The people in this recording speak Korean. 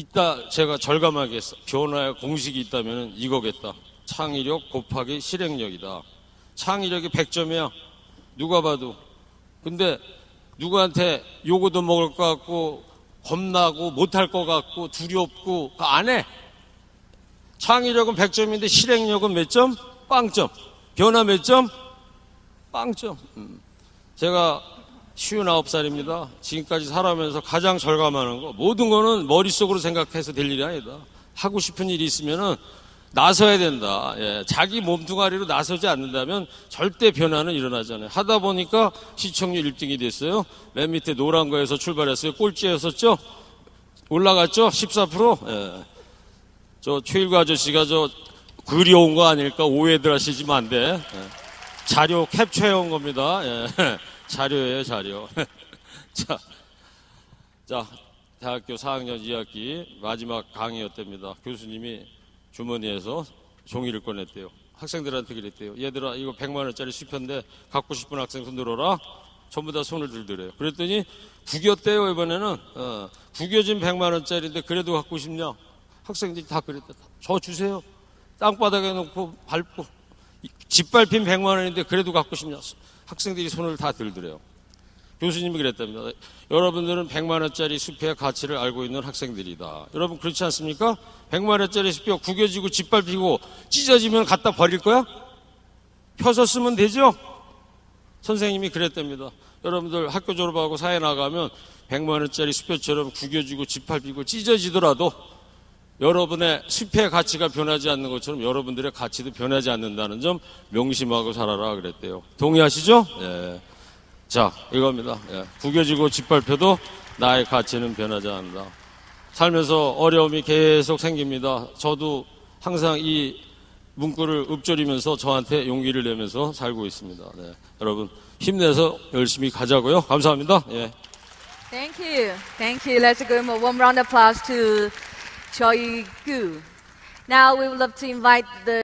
있다 제가 절감하게. 변화의 공식이 있다면 이거겠다. 창의력 곱하기 실행력이다. 창의력이 100점이야. 누가 봐도. 근데 누구한테 요거도 먹을 것 같고 겁나고 못할 것 같고 두렵고 안 해. 창의력은 100점인데 실행력은 몇 점? 빵점. 변화 몇 점? 빵점. 음. 제가 59살입니다. 지금까지 살아오면서 가장 절감하는 거. 모든 거는 머릿속으로 생각해서 될 일이 아니다. 하고 싶은 일이 있으면은 나서야 된다. 예, 자기 몸뚱아리로 나서지 않는다면 절대 변화는 일어나잖아요. 하다 보니까 시청률 1등이 됐어요. 맨 밑에 노란 거에서 출발했어요. 꼴찌였었죠? 올라갔죠? 14%? 예. 저 최일구 아저씨가 저 그리운 거 아닐까 오해들 하시지만 안 돼. 예. 자료 캡처해 온 겁니다. 예. 자료예요, 자료. 자, 자, 대학교 4학년 2학기 마지막 강의였답니다. 교수님이 주머니에서 종이를 꺼냈대요. 학생들한테 그랬대요. 얘들아, 이거 100만 원짜리 수표인데 갖고 싶은 학생 손 들어라. 전부 다 손을 들더래요. 그랬더니 구겼대요, 이번에는. 어, 구겨진 100만 원짜리인데 그래도 갖고 싶냐? 학생들이 다 그랬다. 저 주세요. 땅바닥에 놓고 밟고 이- 짓밟힌 100만 원인데 그래도 갖고 싶냐? 학생들이 손을 다 들더래요. 교수님이 그랬답니다. 여러분들은 100만 원짜리 수표의 가치를 알고 있는 학생들이다. 여러분 그렇지 않습니까? 100만 원짜리 수표 구겨지고 짓밟히고 찢어지면 갖다 버릴 거야? 펴서 쓰면 되죠? 선생님이 그랬답니다. 여러분들 학교 졸업하고 사회 나가면 100만 원짜리 수표처럼 구겨지고 짓밟히고 찢어지더라도 여러분의 수표의 가치가 변하지 않는 것처럼 여러분들의 가치도 변하지 않는다는 점 명심하고 살아라 그랬대요. 동의하시죠? 예. 자, 이겁니다. 예. 구겨지고 짓밟혀도 나의 가치는 변하지 않는다. 살면서 어려움이 계속 생깁니다. 저도 항상 이 문구를 읊조리면서 저한테 용기를 내면서 살고 있습니다. 네. 여러분 힘내서 열심히 가자고요. 감사합니다. 예. Thank you. Thank you. Let's give him a warm round of applause to Choi Gu. Now we would love to invite the